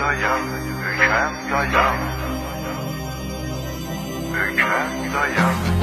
dayan, ülkem dayan. Ülkem dayan.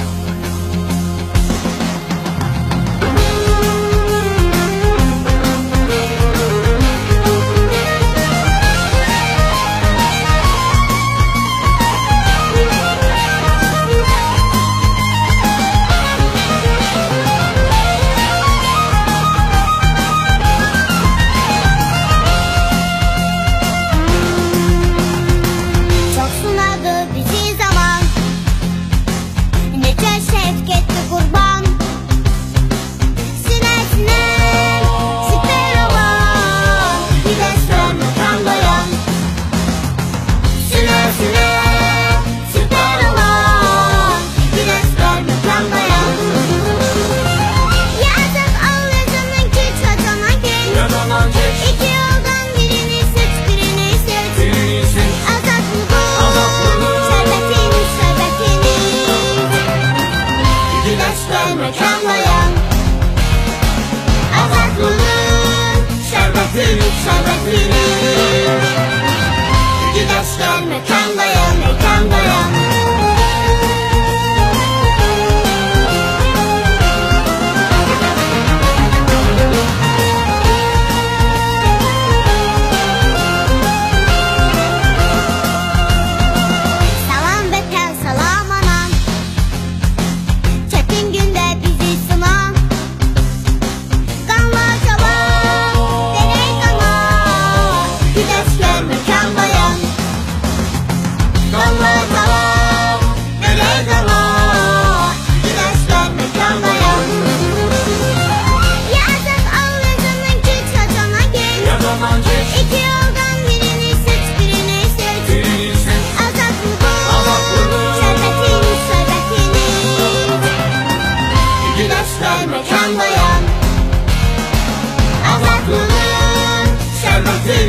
ben mekanlayan. Azat bulur Şerbet verip şerbet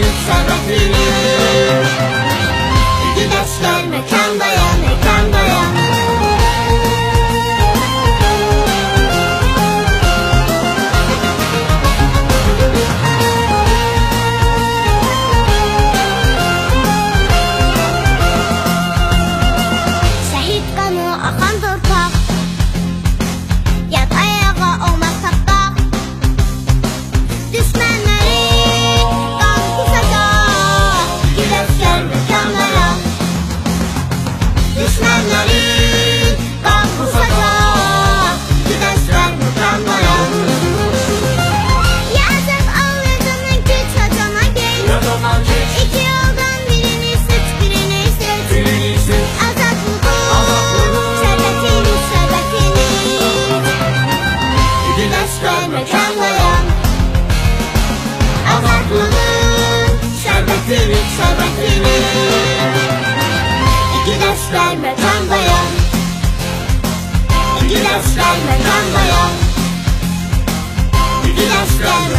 sarrafili İki dostlar mekanda vermek anlayan Abartmanın şerbetini şerbetini. İki ders vermek anlayan İki ders vermek anlayan İki ders vermek